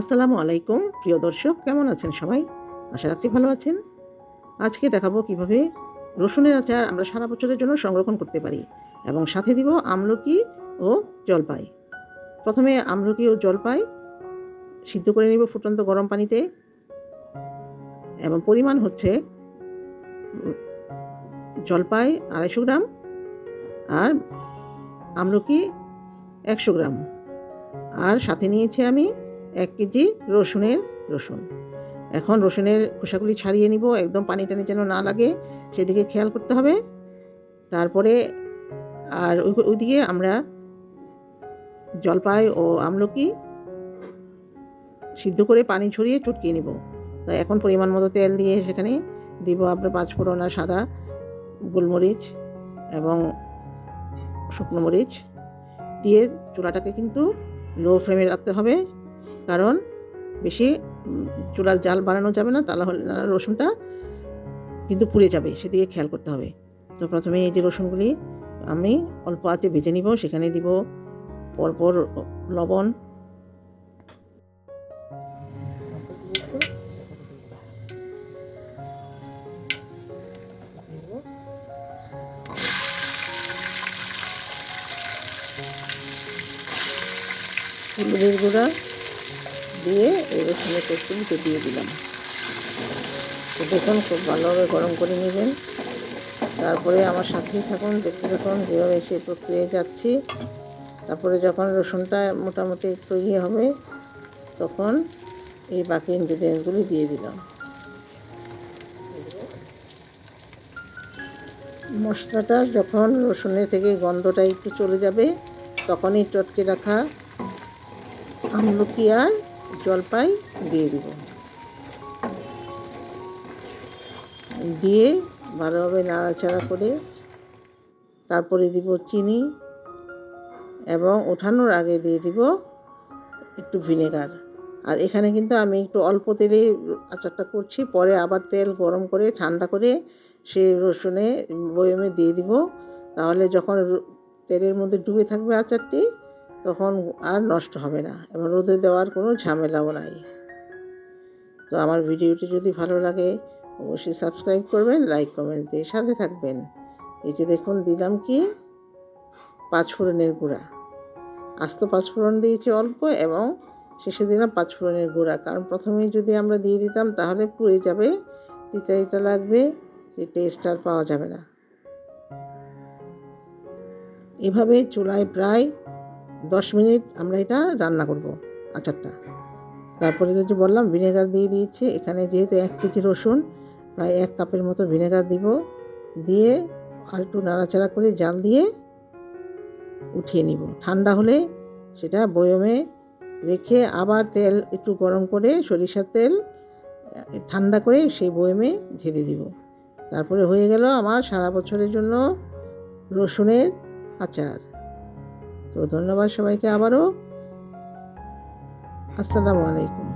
আসসালামু আলাইকুম, প্রিয় দর্শক, কেমন আছেন সবাই? আশা রাখছি ভালো আছেন। আজকে দেখাবো কীভাবে রসুনের আচার আমরা সারা বছরের জন্য সংরক্ষণ করতে পারি এবং সাথে দিব আমলকি ও জলপাই। প্রথমে আমলকি ও জলপাই সিদ্ধ করে নিব ফুটন্ত গরম পানিতে এবং পরিমাণ হচ্ছে জলপাই আড়াইশো গ্রাম আর আমলকি একশো গ্রাম। আর সাথে নিয়েছি আমি এক কেজি রসুনের রসুন। এখন রসুনের খোসাগুলি ছাড়িয়ে নিব, একদম পানি টানি যেন না লাগে, সেদিকে খেয়াল করতে হবে। তারপরে আর ওই- ওইদিকে আমরা জলপাই ও আমলকি সিদ্ধ করে পানি ছড়িয়ে চটকিয়ে নিব। তাই এখন পরিমাণ মতো তেল দিয়ে সেখানে দিব আপনার পাঁচফোড়ন আর সাদা গোলমরিচ এবং শুকনো মরিচ। দিয়ে চুলাটাকে কিন্তু লো ফ্লেমে রাখতে হবে। কারণ বেশি চুলার জাল বাড়ানো যাবে না তাহলে রসুনটা কিন্তু পুড়ে যাবে, সেদিকে খেয়াল করতে হবে। তো প্রথমে এই যে রসুনগুলি আমি অল্প আঁচে ভেজে নিব, সেখানে দিব পরপর লবণ। গুঁড়া। দিয়ে এই রসুনের পেস্টগুলিকে দিয়ে দিলাম। তো দেখুন, খুব ভালোভাবে গরম করে নেবেন। তারপরে আমার সাথেই থাকুন, দেখতে থাকুন যেভাবে সেই প্রক্রিয়ায় যাচ্ছি। তারপরে যখন রসুনটা মোটামুটি একটু ইয়ে হবে, তখন এই বাকি ইনগ্রিডিয়েন্টসগুলি দিয়ে দিলাম। মশলাটা যখন রসুনের থেকে গন্ধটা একটু চলে যাবে, তখনই চটকে রাখা আমলকি আর জলপাই দিয়ে দিব। দিয়ে ভালোভাবে নাড়াচাড়া করে তারপরে দিব চিনি এবং ওঠানোর আগে দিয়ে দিব একটু ভিনেগার। আর এখানে কিন্তু আমি একটু অল্প তেলে আচারটা করছি, পরে আবার তেল গরম করে, ঠান্ডা করে সেই রসুনে বয়মে দিয়ে দিব। তাহলে যখন তেলের মধ্যে ডুবে থাকবে আচারটি তখন আর নষ্ট হবে না এবং রোদে দেওয়ার কোনো ঝামেলাও নাই। তো আমার ভিডিওটি যদি ভালো লাগে, অবশ্যই সাবস্ক্রাইব করবেন, লাইক, কমেন্ট দিয়ে সাথে থাকবেন। এই যে দেখুন, দিলাম কি? পাঁচফোড়নের গুঁড়া। আস্ত পাঁচফোড়ন দিয়েছি অল্প এবং শেষে দিলাম পাঁচফোড়নের গুঁড়া। কারণ প্রথমেই যদি আমরা দিয়ে দিতাম, তাহলে পুড়ে যাবে তিতা তিতা লাগবে সেই টেস্ট আর পাওয়া যাবে না। এভাবে চুলায় প্রায় দশ মিনিট আমরা এটা রান্না করব আচারটা। তারপরে যে বললাম, ভিনেগার দিয়ে দিয়েছি। এখানে যেহেতু এক কেজি রসুন, প্রায় এক কাপের মতো ভিনেগার দিব। দিয়ে আর একটু নাড়াচাড়া করে জাল দিয়ে উঠিয়ে নিব। ঠান্ডা হলে সেটা বয়মে রেখে আবার তেল একটু গরম করে সরিষার তেল ঠান্ডা করে সেই বয়মে ঢেলে দিব। তারপরে হয়ে গেল আমার সারা বছরের জন্য রসুনের আচার। তো ধন্যবাদ সবাইকে আবারও। আসসালামু আলাইকুম।